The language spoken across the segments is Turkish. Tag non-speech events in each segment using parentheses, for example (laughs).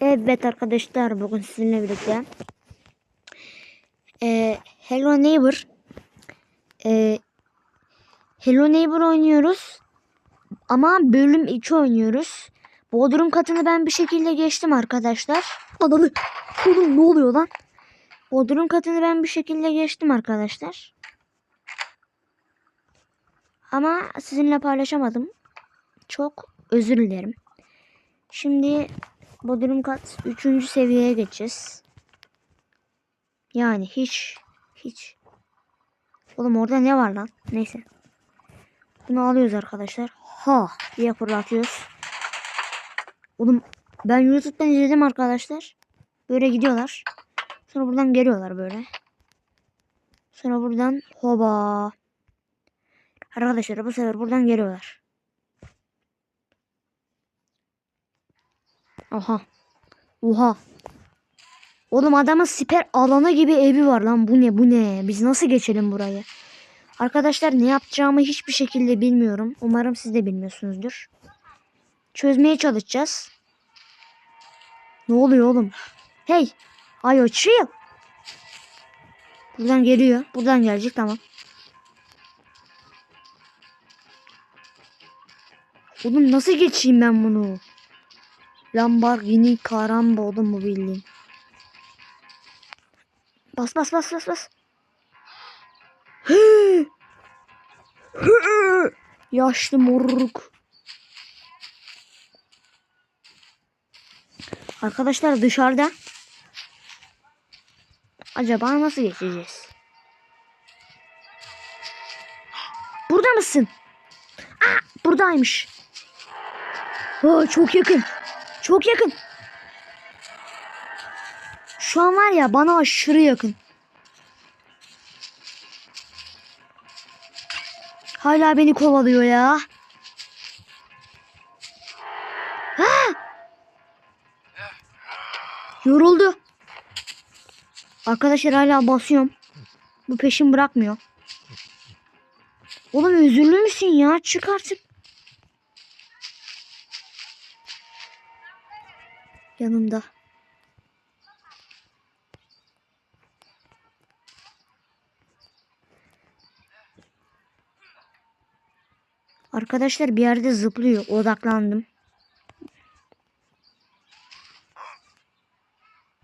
Evet arkadaşlar bugün sizinle birlikte e, Hello Neighbor e, Hello Neighbor oynuyoruz ama bölüm 2 oynuyoruz. Bodrum katını ben bir şekilde geçtim arkadaşlar. Adalı. Oğlum ne oluyor lan? Bodrum katını ben bir şekilde geçtim arkadaşlar. Ama sizinle paylaşamadım. Çok özür dilerim. Şimdi Bodrum kat 3. seviyeye geçeceğiz. Yani hiç hiç. Oğlum orada ne var lan? Neyse. Bunu alıyoruz arkadaşlar. Ha diye fırlatıyoruz. Oğlum ben YouTube'dan izledim arkadaşlar. Böyle gidiyorlar. Sonra buradan geliyorlar böyle. Sonra buradan hoba. Arkadaşlar bu sefer buradan geliyorlar. Aha. Oha. Oğlum adamın siper alanı gibi evi var lan. Bu ne bu ne? Biz nasıl geçelim burayı? Arkadaşlar ne yapacağımı hiçbir şekilde bilmiyorum. Umarım siz de bilmiyorsunuzdur. Çözmeye çalışacağız. Ne oluyor oğlum? Hey. Ayo chill. Buradan geliyor. Buradan gelecek tamam. Oğlum nasıl geçeyim ben bunu? Lamborghini Karamba oğlum bu bildiğin. Bas bas bas bas bas. Yaşlı moruk. Arkadaşlar dışarıda. Acaba nasıl geçeceğiz? Burada mısın? Aa, buradaymış. Aa, çok yakın. Çok yakın. Şu an var ya bana aşırı yakın. Hala beni kovalıyor ya. Ha! Yoruldu. Arkadaşlar hala basıyorum. Bu peşim bırakmıyor. Oğlum üzüldü müsün ya? Çık artık. Yanımda. Arkadaşlar bir yerde zıplıyor. Odaklandım.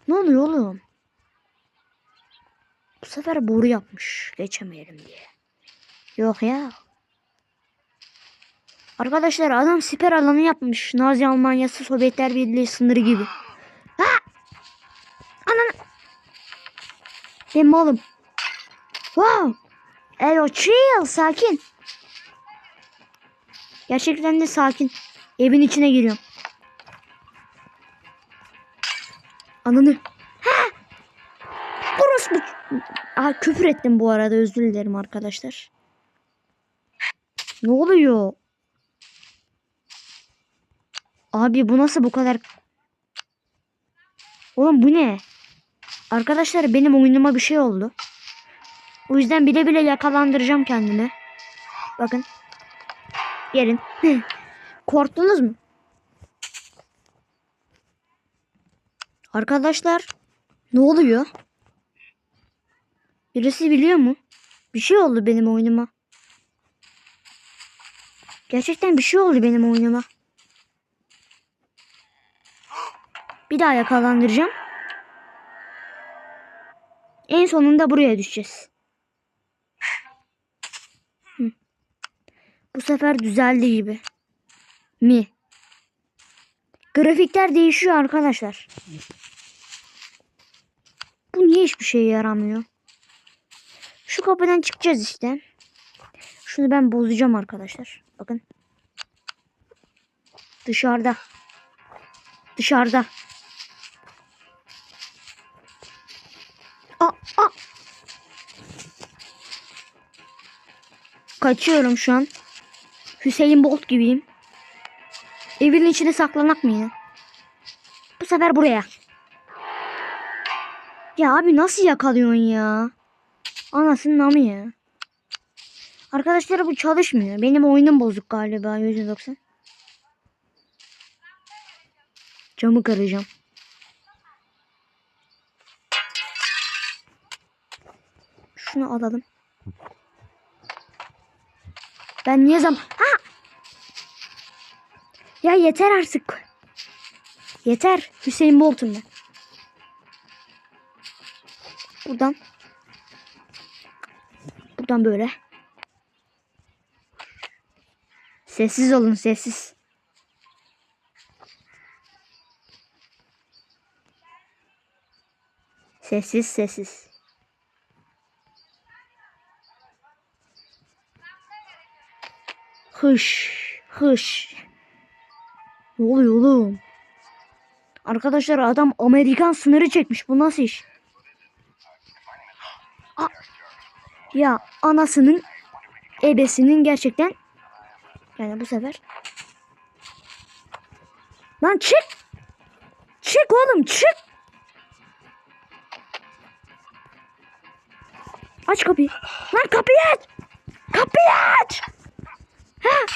Ne oluyor oğlum? Bu sefer boru yapmış. Geçemeyelim diye. Yok ya. Arkadaşlar adam siper alanı yapmış. Nazi Almanyası Sovyetler Birliği sınırı gibi. Ha! Ananı. Ben malım. Wow. Eyo chill sakin. Gerçekten de sakin. Evin içine giriyorum. Ananı. Ha! Burası bu. Aha küfür ettim bu arada özür dilerim arkadaşlar. Ne oluyor? Abi bu nasıl bu kadar... Oğlum bu ne? Arkadaşlar benim oyunuma bir şey oldu. O yüzden bile bile yakalandıracağım kendimi. Bakın. Gelin. (laughs) Korktunuz mu? Arkadaşlar ne oluyor? Birisi biliyor mu? Bir şey oldu benim oyunuma. Gerçekten bir şey oldu benim oyunuma. Bir daha yakalandıracağım. En sonunda buraya düşeceğiz. Bu sefer düzeldi gibi. Mi? Grafikler değişiyor arkadaşlar. Bu niye hiçbir şeye yaramıyor? Şu kapıdan çıkacağız işte. Şunu ben bozacağım arkadaşlar. Bakın. Dışarıda. Dışarıda. Kaçıyorum şu an. Hüseyin Bolt gibiyim. Evin içine saklanak mı yine? Bu sefer buraya. Ya abi nasıl yakalıyorsun ya? Anasının namı ya. Arkadaşlar bu çalışmıyor. Benim oyunum bozuk galiba 190. Camı kıracağım. Şunu alalım. Ben niye zam... Ha! Ya yeter artık. Yeter. Hüseyin Bolt'um ben. Buradan. Buradan böyle. Sessiz olun sessiz. Sessiz sessiz. Hış hış. Ne oluyor oğlum? Arkadaşlar adam Amerikan sınırı çekmiş. Bu nasıl iş? A- ya anasının ebesinin gerçekten yani bu sefer Lan çık! Çık oğlum çık! Aç kapıyı. Lan kapıyı aç! Kapıyı aç! Ha!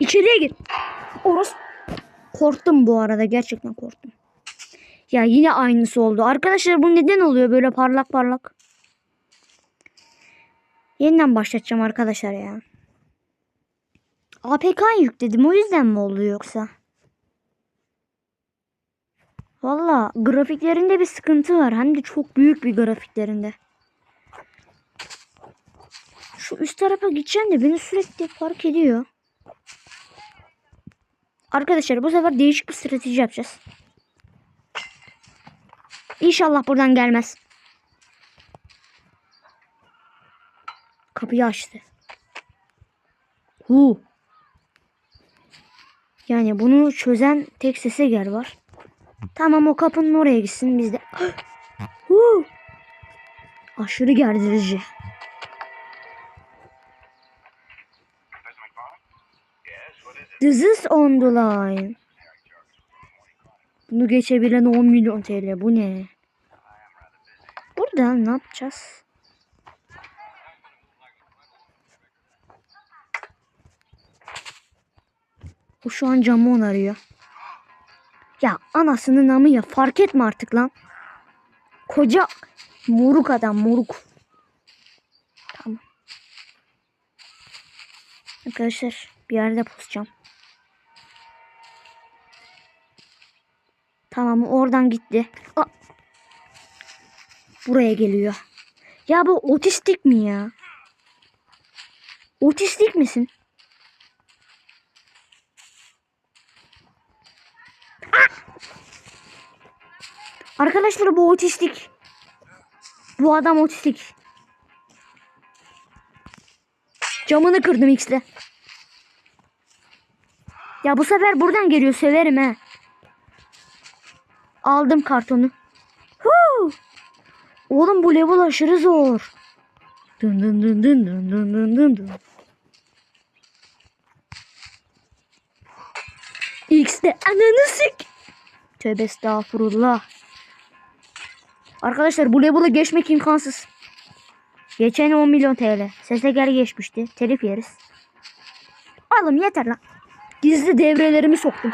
İçeriye gir. Orası. Korktum bu arada. Gerçekten korktum. Ya yine aynısı oldu. Arkadaşlar bu neden oluyor böyle parlak parlak? Yeniden başlatacağım arkadaşlar ya. APK yükledim o yüzden mi oldu yoksa? Valla grafiklerinde bir sıkıntı var. Hem de çok büyük bir grafiklerinde. Şu üst tarafa gideceğim de beni sürekli fark ediyor. Arkadaşlar bu sefer değişik bir strateji yapacağız. İnşallah buradan gelmez. Kapıyı açtı. Hu. Yani bunu çözen tek sese gel var. Tamam o kapının oraya gitsin biz de. (gasps) Hu. Aşırı gerdirici. This is on the line. Bunu geçebilen 10 milyon TL. Bu ne? Burada ne yapacağız? O şu an camı onarıyor. Ya anasının namı ya fark etme artık lan. Koca moruk adam moruk. Tamam. Arkadaşlar bir yerde pusacağım. Tamam oradan gitti. Aa. Buraya geliyor. Ya bu otistik mi ya? Otistik misin? Arkadaşlar bu otistik. Bu adam otistik. Camını kırdım X'le. Ya bu sefer buradan geliyor severim he. Aldım kartonu. Huu! Oğlum bu level aşırı zor. Dın dın dın dın dın dın dın dın dın. X'de ananı sik. Tövbe estağfurullah. Arkadaşlar bu level'ı geçmek imkansız. Geçen 10 milyon TL. Sese gel geçmişti. Telif yeriz. Oğlum yeter lan. Gizli devrelerimi soktum.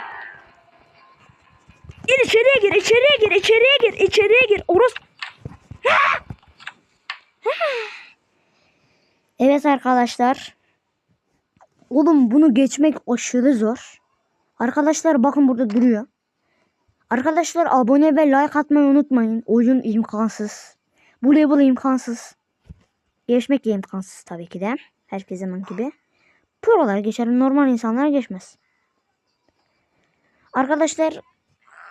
Gir içeriye gir, içeriye gir, içeriye gir, içeriye gir. Oros. Evet arkadaşlar. Oğlum bunu geçmek aşırı zor. Arkadaşlar bakın burada duruyor. Arkadaşlar abone ve like atmayı unutmayın. Oyun imkansız. Bu level imkansız. Geçmek imkansız tabii ki de. Herkes zaman gibi. Prolar geçer. Normal insanlar geçmez. Arkadaşlar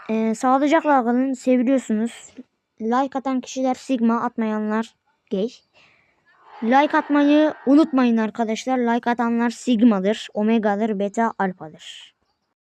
e, sağlıcakla kalın. Seviliyorsunuz. Like atan kişiler sigma atmayanlar gay. Like atmayı unutmayın arkadaşlar. Like atanlar sigmadır, omega'dır, beta alfadır.